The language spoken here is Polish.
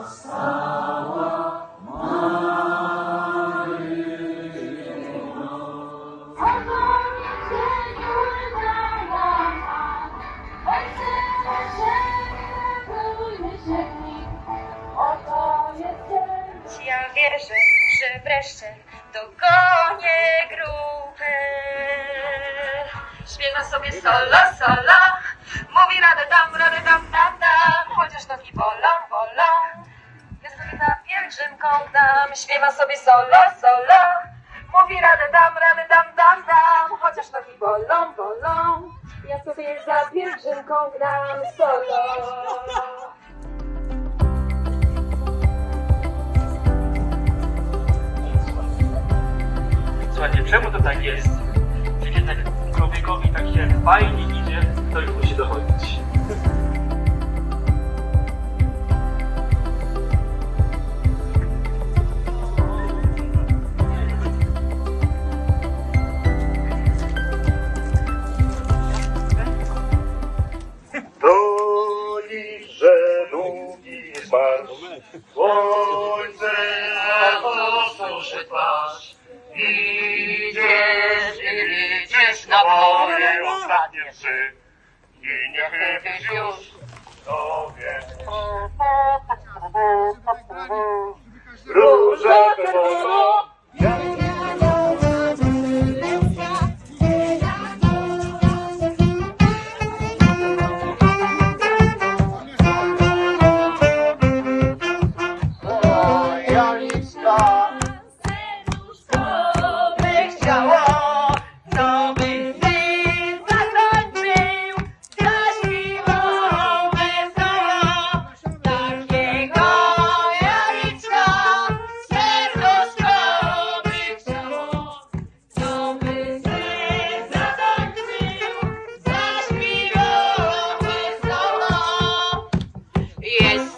Ja wierzę, że wreszcie dogonię grupę. Śpiewa sobie solo, solo. Mówi radę dam, pielgrzymką dam. Śpiewa sobie solo, solo. Mówi radę dam, radę dam, dam, dam. Chociaż nogi bolą, bolą. Ja sobie za pielgrzymką dam solo. Słuchajcie, czemu to tak jest? Kiedy tak człowiekowi tak się fajnie idzie, to już musi dochodzić. Słońce osuszy twarz, idziesz i liczysz na moje ostatnie trzy. I nie chybisz już sobie. Cheers.